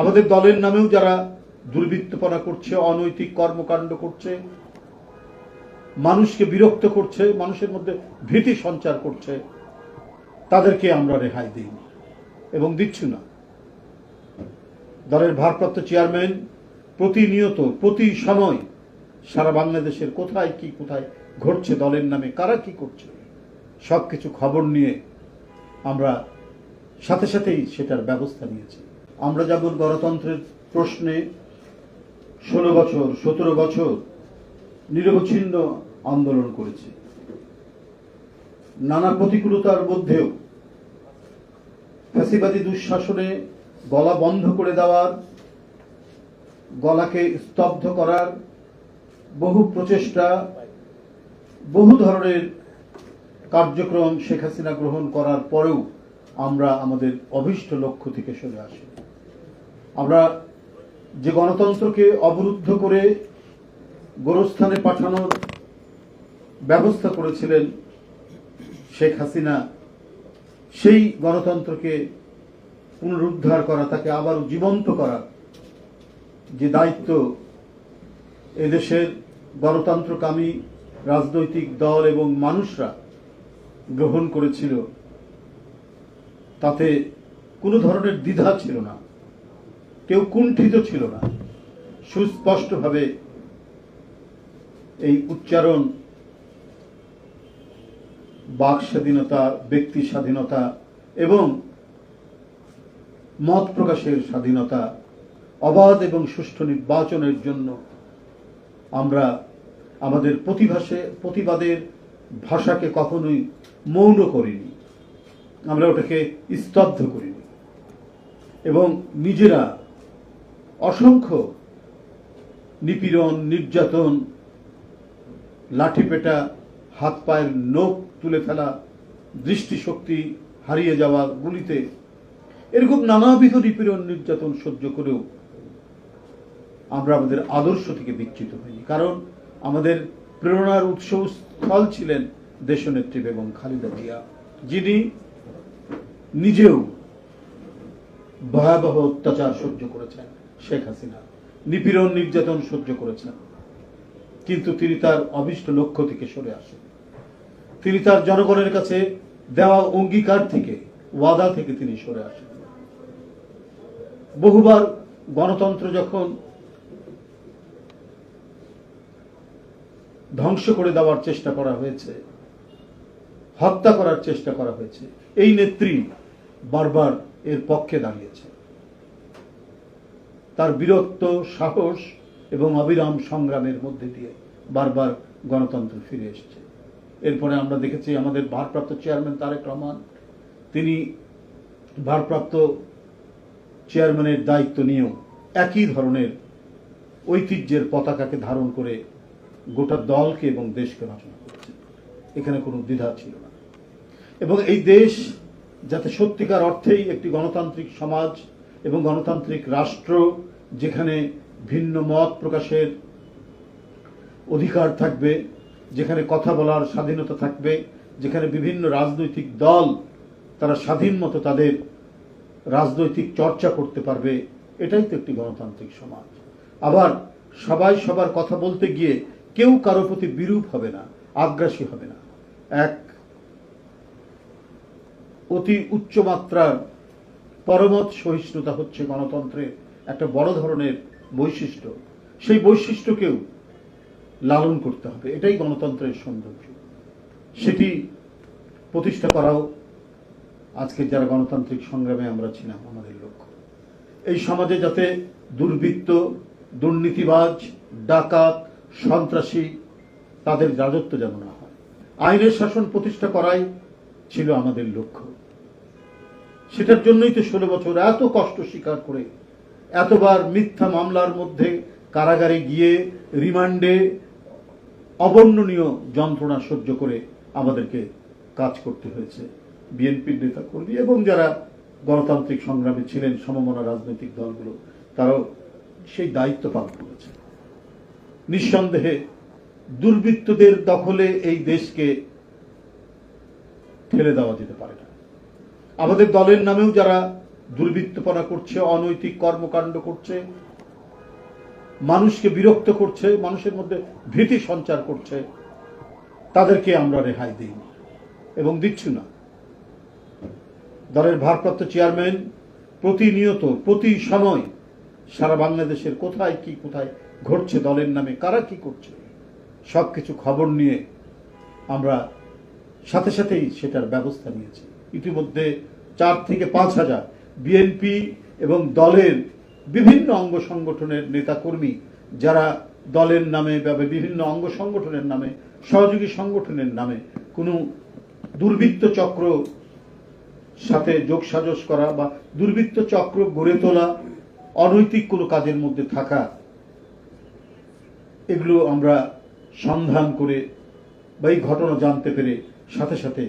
আমাদের দলের নামেও যারা দুর্বৃত্তপনা করছে, অনৈতিক কর্মকাণ্ড করছে, মানুষকে বিরক্ত করছে, মানুষের মধ্যে ভীতি সঞ্চার করছে, তাদেরকে আমরা রেহাই দিইনি এবং দিচ্ছি না। দলের ভারপ্রাপ্ত চেয়ারম্যান প্রতিনিয়ত, প্রতি সময় সারা বাংলাদেশের কোথায় কি কোথায় ঘটছে, দলের নামে কারা কি করছে, সবকিছু খবর নিয়ে আমরা সাথে সাথেই সেটার ব্যবস্থা নিয়েছি। আমরা যেমন গণতন্ত্রের প্রশ্নে ষোলো বছর, সতেরো বছর নিরবচ্ছিন্ন আন্দোলন করেছি। নানা প্রতিকূলতার মধ্যেও ফ্যাসিবাদী দুঃশাসনে গলা বন্ধ করে দেওয়ার, গলাকে স্তব্ধ করার বহু প্রচেষ্টা, বহু ধরনের কার্যক্রম শেখ হাসিনা গ্রহণ করার পরেও আমরা আমাদের অভীষ্ট লক্ষ্য থেকে সরে আসি আমরা যে গণতন্ত্রকে অবরুদ্ধ করে গোরস্থানে পাঠানোর ব্যবস্থা করেছিলেন শেখ হাসিনা, সেই গণতন্ত্রকে পুনরুদ্ধার করা, তাকে আবার জীবন্ত করা, যে দায়িত্ব এদেশের গণতন্ত্রকামী রাজনৈতিক দল এবং মানুষরা গ্রহণ করেছিল, তাতে কোনো ধরনের দ্বিধা ছিল না। কেউ কুণ্ঠিত ছিল না। সুস্পষ্টভাবে এই উচ্চারণ, বাক স্বাধীনতা, ব্যক্তি স্বাধীনতা এবং মত প্রকাশের স্বাধীনতা, অবাধ এবং সুষ্ঠু নির্বাচনের জন্য আমরা আমাদের প্রতিভাসে, প্রতিবাদের ভাষাকে কখনোই মৌন করিনি। আমরা ওটাকে স্তব্ধ করিনি। এবং নিজেরা অসংখ্য নিপীড়ন, নির্যাতন, লাঠিপেটা হাত পায়ের নখ তুলে ফেলা, দৃষ্টিশক্তি হারিয়ে যাওয়া গুলিতে এরকম নানাবিধ নিপীড়ন, নির্যাতন সহ্য করেও আমরা আমাদের আদর্শ থেকে বিচ্যুত হইনি। কারণ আমাদের প্রেরণার উৎস স্থল ছিলেন দেশনেত্রী বেগম খালেদা জিয়া। যিনি নিজেও ভয়াবহ অত্যাচার সহ্য করেছেন। শেখ হাসিনা নিপীড়ন, নির্যাতন সহ্য করেছেন। কিন্তু তিনি তার অভিষ্ট লক্ষ্য থেকে সরে আসেন। তিনি তার জনগণের কাছে দেওয়া অঙ্গীকার থেকে, ওয়াদা থেকে তিনি সরে আসেন। বহুবার গণতন্ত্র যখন ধ্বংস করে দেওয়ার চেষ্টা করা হয়েছে, হত্যা করার চেষ্টা করা হয়েছে, এই নেত্রী বারবার এর পক্ষে দাঁড়িয়েছে। তার বীরত্ব, সাহস এবং অবিরাম সংগ্রামের মধ্যে দিয়ে বারবার গণতন্ত্র ফিরে এসেছে। এরপরে আমরা দেখেছি আমাদের ভারপ্রাপ্ত চেয়ারম্যান তারেক রহমান। তিনি ভারপ্রাপ্ত চেয়ারম্যানের দায়িত্ব নিয়েও একই ধরনের ঐতিহ্যের পতাকাকে ধারণ করে গোটা দলকে এবং দেশকে রচনা করেছেন। এখানে কোনো দ্বিধা ছিল না। এবং এই দেশ যাতে সত্যিকার অর্থেই একটি গণতান্ত্রিক সমাজ এবং গণতান্ত্রিক রাষ্ট্র যেখানে ভিন্ন মত প্রকাশের অধিকার থাকবে, যেখানে কথা বলার স্বাধীনতা থাকবে, যেখানে বিভিন্ন রাজনৈতিক দল তারা স্বাধীন মতো তাদের রাজনৈতিক চর্চা করতে পারবে, এটাই তো একটি গণতান্ত্রিক সমাজ। আবার সবাই সবার কথা বলতে গিয়ে কেউ কারও প্রতি বিরূপ হবে না, আগ্রাসী হবে না। এক অতি উচ্চমাত্রার পরমত সহিষ্ণুতা হচ্ছে গণতন্ত্রের একটা বড় ধরনের বৈশিষ্ট্য। সেই বৈশিষ্ট্যকেও লালন করতে হবে। এটাই গণতন্ত্রের সৌন্দর্য। সেটি প্রতিষ্ঠা করাও আজকে যারা গণতান্ত্রিক সংগ্রামে আমরা ছিলাম, আমাদের লক্ষ্য। এই সমাজে যাতে দুর্বৃত্ত, দুর্নীতিবাজ, ডাকাত, সন্ত্রাসী, তাদের রাজত্ব যেন না হয়। আইনের শাসন প্রতিষ্ঠা করাই ছিল আমাদের লক্ষ্য। সেটার জন্যই তো ষোলো বছর এত কষ্ট স্বীকার করে, এতবার মিথ্যা মামলার মধ্যে কারাগারে গিয়ে রিমান্ডে অবর্ণনীয় যন্ত্রণা সহ্য করে আমাদেরকে কাজ করতে হয়েছে। বিএনপির নেতা কর্মী এবং যারা গণতান্ত্রিক সংগ্রামে ছিলেন সমমনা রাজনৈতিক দলগুলো, তারাও সেই দায়িত্ব পালন করেছে নিঃসন্দেহে দুর্বৃত্তদের দখলে এই দেশকে ঠেলে দেওয়া যেতে পারে আমাদের দলের নামেও যারা দুর্বৃত্তপনা করছে, অনৈতিক কর্মকাণ্ড করছে, মানুষকে বিরক্ত করছে, মানুষের মধ্যে ভীতি সঞ্চার করছে, তাদেরকে আমরা রেহাই দিই এবং দিচ্ছি না। দলের ভারপ্রাপ্ত চেয়ারম্যান প্রতিনিয়ত, প্রতি সময় সারা বাংলাদেশের কোথায় কি কোথায় ঘটছে, দলের নামে কারা কি করছে সব কিছু খবর নিয়ে আমরা সাথে সাথেই সেটার ব্যবস্থা নিয়েছি। ইতিমধ্যে চার থেকে পাঁচ হাজার। বিএনপি এবং দলের বিভিন্ন অঙ্গ সংগঠনের নেতাকর্মী যারা দলের নামে বা বিভিন্ন অঙ্গ সংগঠনের নামে, সহযোগী সংগঠনের নামে কোনো দুর্বৃত্ত চক্র সাথে যোগসাজস করা বা দুর্বৃত্ত চক্র গড়ে তোলা, অনৈতিক কোনো কাজের মধ্যে থাকা, এগুলো আমরা সন্ধান করে বা এই ঘটনা জানতে পেরে সাথে সাথে